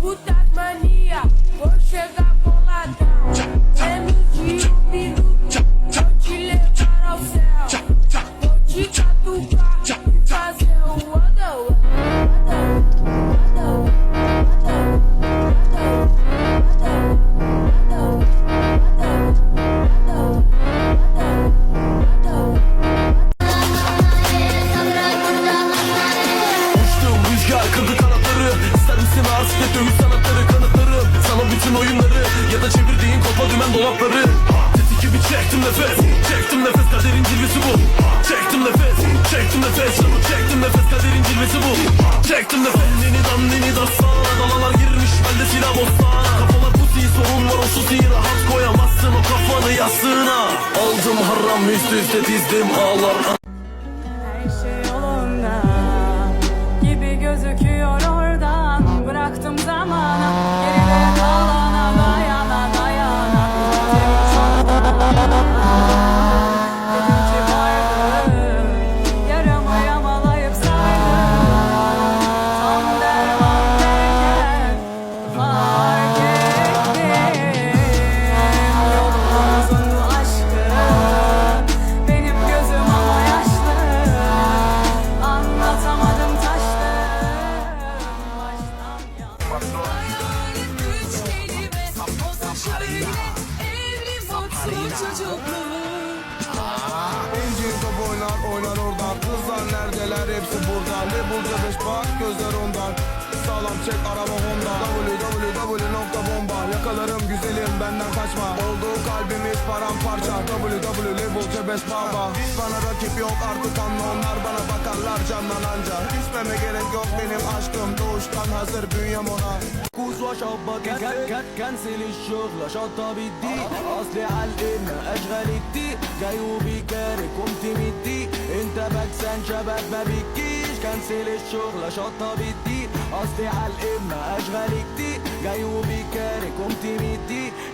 Puta dolapları Sesi gibi çektim nefes. Çektim nefes kaderin cilvesi bu. Çektim nefes Çektim nefes. Çektim nefes kaderin cilvesi bu. Çektim nefes. Neni dan neni dasana Dalalar girmiş bende silah bostana Kafalar pusi sorunlar o susi. Rahat koyamazsın o kafanı yastığına. Aldım haram üst üste dizdim ağlar. Her şey İncir top oynar oynar oradan. Kızlar neredeler? Hepsi burada. Labelca 5 bak gözler ondan. Sağlam çek araba Honda. Www nokta bomba. Yakalarım güzelim benden kaçma. Olduğu kalbimiz paramparça. Www labelca 5 baba. Bana rakip yok artık anla. Onlar bana bakarlar camdan anca. İsmeme yok benim aşkım Doğuştan hazır bünyem ona كوز وشبك كنسل الشغل شطة بدي اصلي عالقمة اشغال كتير جاي وبيكارك قمت مدي انت بكسان شباب ما بتجيش كنسل الشغل شطة بدي اصلي عالقمة اشغال كتير جاي وبيكارك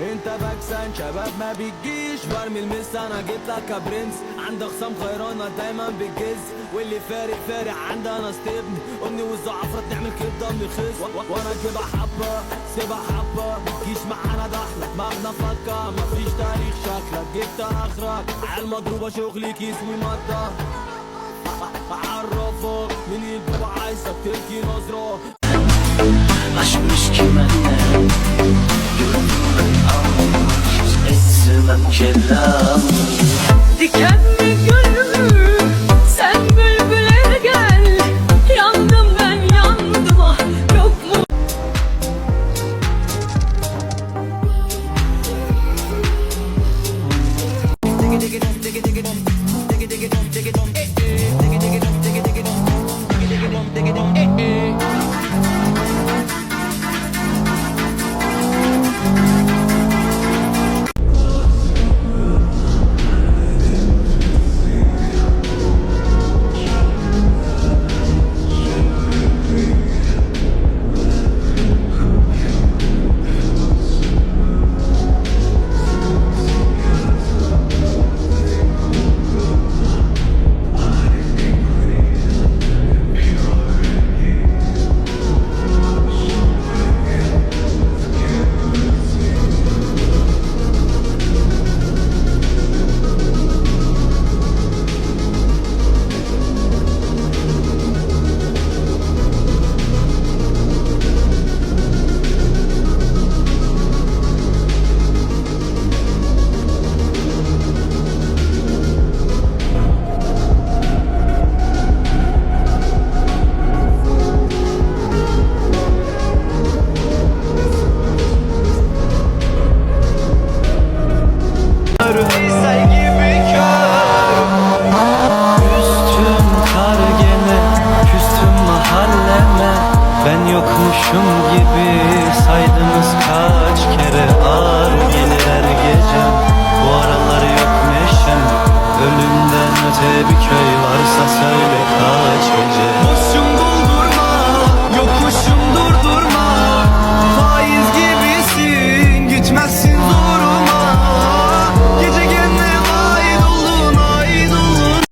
انت بكسان شباب ما بتجيش. برمي المس أنا جيت لك يا برنس. عندك خصام خيرانة دايما بتجز. واللي فارق فارق عندنا استبن أمي والزعفرة نعمل كبدة من و- وأنا كده حبة سيبها حبة. جيش معانا دخلك مغنى فكة. مفيش تاريخ شكلك. جبت آخرك. عالمضروبة شغلي كيس ومادة اعرفك من البابا عايزك تلقي نظرة. ne Gönlümün almış Kelam. Diken yokmuşum gibi Saydınız kaç kere Ağır gelir her gece. Bu aralar yok neşem Ölümden öte bir köy varsa söyle kaç gece